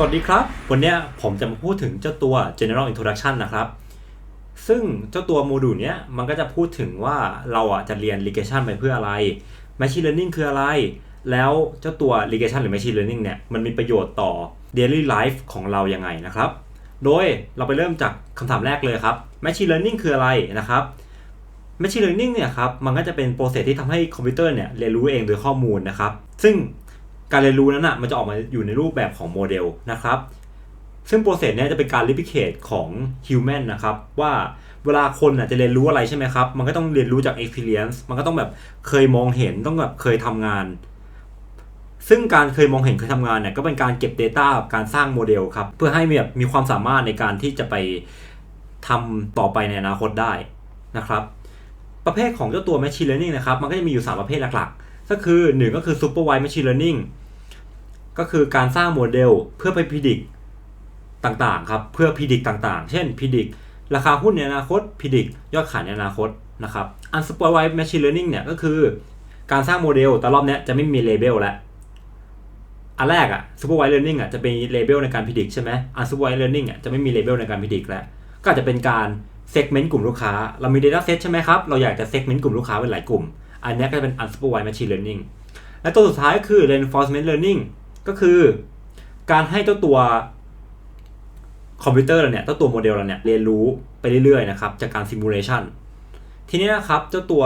สวัสดีครับ วันนี้ผมจะมาพูดถึงเจ้าตัว general introduction นะครับ ซึ่งเจ้าตัวโมดูลเนี้ยมันก็จะพูดถึงว่าเราอะจะเรียน regression ไปเพื่ออะไร machine learning คืออะไร แล้วเจ้าตัว regression หรือ machine learning เนี่ยมันมีประโยชน์ต่อ daily life ของเรายังไงนะครับ โดยเราไปเริ่มจากคำถามแรกเลยครับ machine learning คืออะไรนะครับ Machine Learning เนี่ยครับมันก็จะเป็นโปรเซสที่ทำให้คอมพิวเตอร์เนี่ยเรียนรู้เองโดยข้อมูลนะครับ ซึ่ง การเรียนรู้นั้นอะมันจะออกมาอยู่ในรูปแบบของโมเดลนะครับ ซึ่งโปรเซสเนี้ยจะเป็นการ replicate ของ human นะครับ ว่าเวลาคนอะจะเรียนรู้อะไรใช่ไหมครับ มันก็ต้องเรียนรู้จาก experience มันก็ต้องแบบเคยมองเห็นต้องแบบเคยทำงาน ซึ่งการเคยมองเห็นเคยทำงานเนี่ยก็เป็นการเก็บ Data การสร้างโมเดลครับเพื่อให้แบบมีความสามารถในการที่จะไปทำต่อไปในอนาคตได้นะครับ ประเภทของเจ้าตัว Machine Learning นะครับ มันก็จะมีอยู่ 3 ประเภทหลักๆ ก็คือ 1 ก็คือ Supervised Machine Learning ก็คือการสร้างโมเดลเพื่อไปพิจิกต่างๆครับเพื่อพิจิกต่างๆ เช่นพิจิกราคาหุ้นในอนาคตพิจิกยอดขายในอนาคตนะครับ Unsupervised Machine Learning เนี่ยก็คือการสร้างโมเดลแต่รอบนี้จะไม่มีเลเบลแล้วอันแรกอะ Supervised Learning อะจะเป็นเลเบลในการพิจิกใช่ไหม Unsupervised Learning อะจะไม่มีเลเบลในการพิจิกแล้วก็อาจจะเป็นการ segment กลุ่มลูกค้า เรามี data set ใช่ไหมครับ เราอยากจะ segment กลุ่มลูกค้าเป็นหลายกลุ่ม อันนี้ก็จะเป็น unsupervised machine learning และตัวสุดท้ายก็คือ reinforcement learning ก็คือการให้เจ้าตัวคอมพิวเตอร์เราเนี่ยเจ้าตัวโมเดลเราเนี่ยเรียนรู้ไปเรื่อยๆนะครับจากการ simulation ทีนี้นะครับเจ้าตัว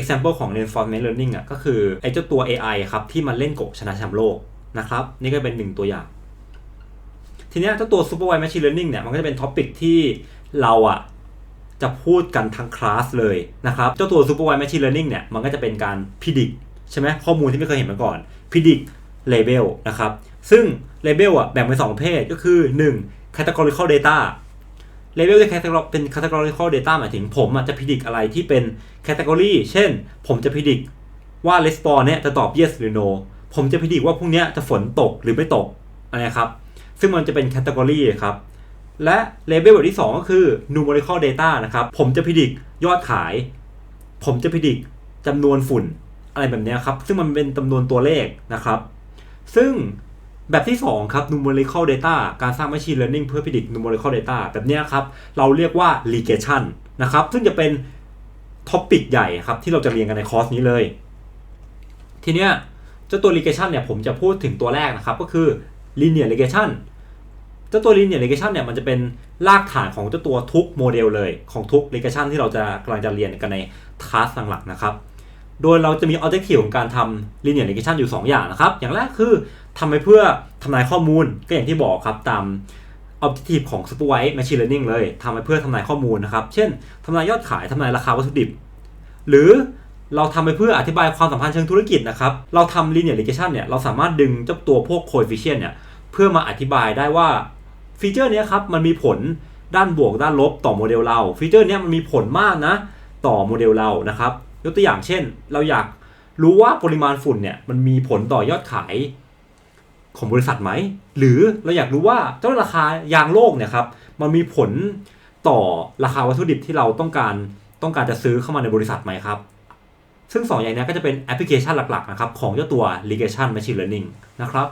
example ของ reinforcement learning อะก็คือไอ้เจ้าตัว AI ครับที่มันเล่นโกะชนะแชมป์โลกนะครับนี่ก็เป็นหนึ่งตัวอย่าง ทีนี้เจ้าตัว supervised machine learning เนี่ยมันก็จะเป็นท็อปิกที่เราอะจะพูดกันทั้งคลาสเลยนะครับ เจ้าตัว supervised machine learning เนี่ยมันก็จะเป็นการพิจิกใช่ไหมข้อมูลที่ไม่เคยเห็นมาก่อนพิจิก label นะครับ ซึ่ง label อะแบ่งเป็นสองประเภทก็คือ 1 categorical data label จะเป็น categorical data หมายถึงผมจะพิจิกอะไรที่เป็น category เช่น ผมจะพิจิกว่า response เนี่ยจะตอบ yes หรือ no ผมจะพิจิกว่าพรุ่งนี้จะฝนตกหรือไม่ตกอะไรครับ ซึ่งมันจะเป็น category ครับ และเลเ e ลแบบที่ 2 ก็คือ numerical data นะครับ ผมจะพิจิกยอดขาย ผมจะพิจิกจำนวนฝุ่นอะไรแบบนี้ครับ ซึ่งมันเป็นจำนวนตัวเลขนะครับ ซึ่งแบบที่ 2 ครับ numerical data การสร้าง machine learning เพื่อพิจิก numerical data แบบนี้ครับ เราเรียกว่า regression นะครับ ซึ่งจะเป็นท็อปิกใหญ่ครับ ที่เราจะเรียนกันในคอร์สนี้เลย ทีเนี้ยเจ้าตัว regression เนี่ยผมจะพูดถึงตัวแรกนะครับ ก็คือ linear regression เจ้าตัว linear regression เนี่ยมันจะเป็นรากฐานของเจ้าตัวทุกโมเดลเลยของทุก regression ที่เราจะกำลังจะเรียนกันในคลาสหลักๆนะครับ โดยเราจะมี objective ของการทำ linear regression อยู่ 2 อย่างนะครับ อย่างแรกคือทำไปเพื่อทำนายข้อมูลก็อย่างที่บอกครับตาม objective ของ supervised machine learning เลยทำไปเพื่อทำนายข้อมูลนะครับ เช่นทำนายยอดขายทำนายราคาวัตถุดิบ หรือเราทำไปเพื่ออธิบายความสัมพันธ์เชิงธุรกิจนะครับ เราทำ linear regression เนี่ยเราสามารถดึงเจ้าตัวพวก coefficient เนี่ยเพื่อมาอธิบายได้ว่าฟีเจอร์นี้ครับมันมีผลด้านบวกด้านลบต่อโมเดลเราฟีเจอร์นี้มันมีผลมากนะต่อโมเดลเรานะครับ ยกตัวอย่างเช่น เราอยากรู้ว่าปริมาณฝุ่นเนี่ยมันมีผลต่อยอดขายของบริษัทไหม หรือเราอยากรู้ว่าเจ้าราคายางโลกเนี่ยครับมันมีผลต่อราคาวัตถุดิบที่เราต้องการต้องการจะซื้อเข้ามาในบริษัทไหมครับ ซึ่ง 2 อย่างนี้ก็จะเป็นแอปพลิเคชันหลักๆนะครับของเจ้าตัว regression machine learning นะครับ